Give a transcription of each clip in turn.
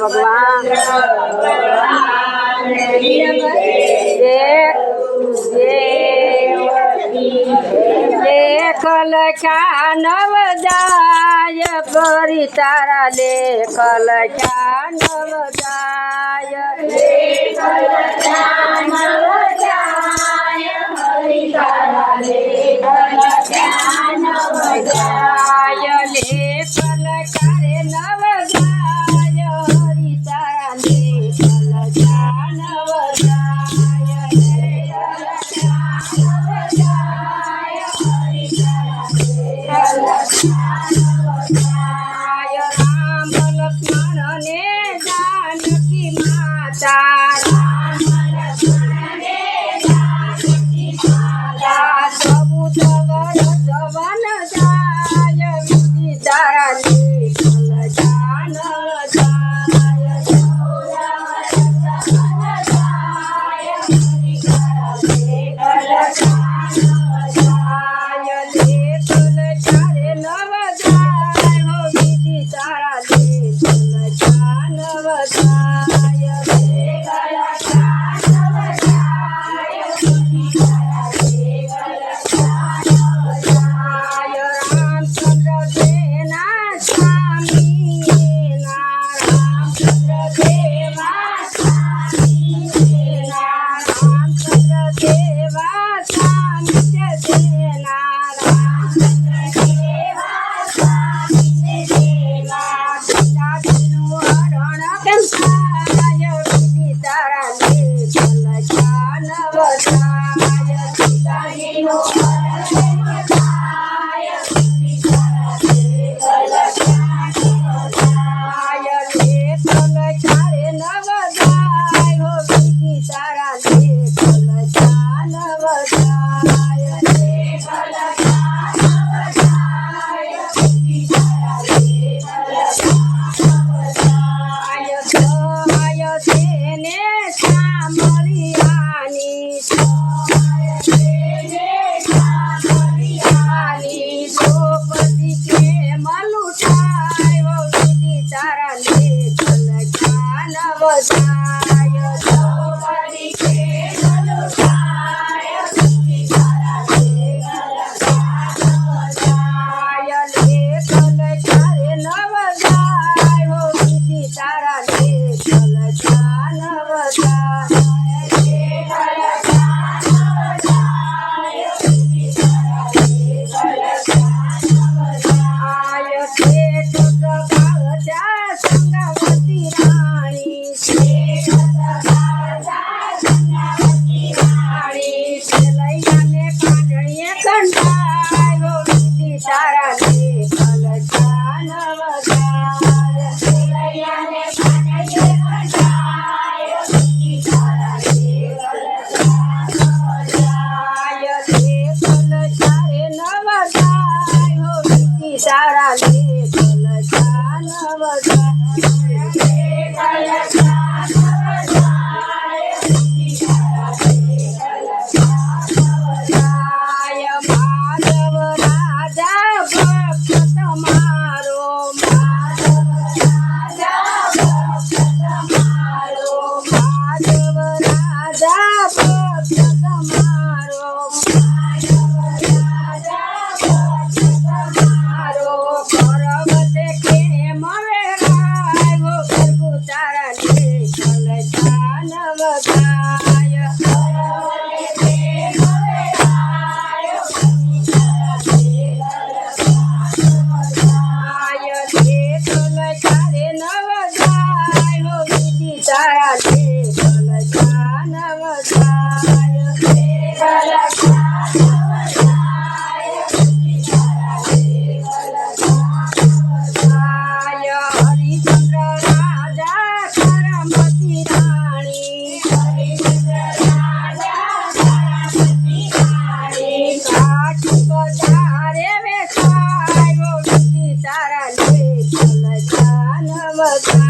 ભગવાન. દેખલ ક્યા નવદાય પરી તારા દેખલ ક્યા નવદાય દેખલ ક્યા નવદાય was. वाले चल जानवता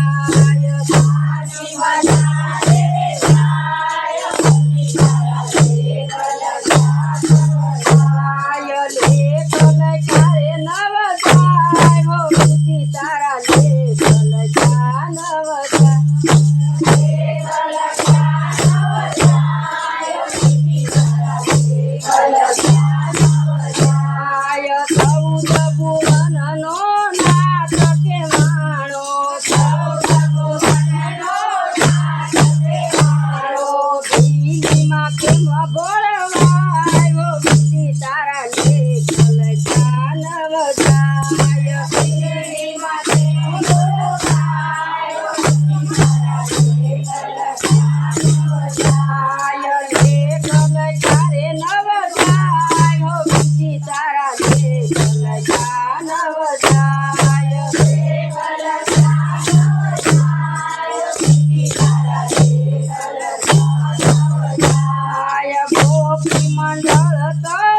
ગોપી મંડળ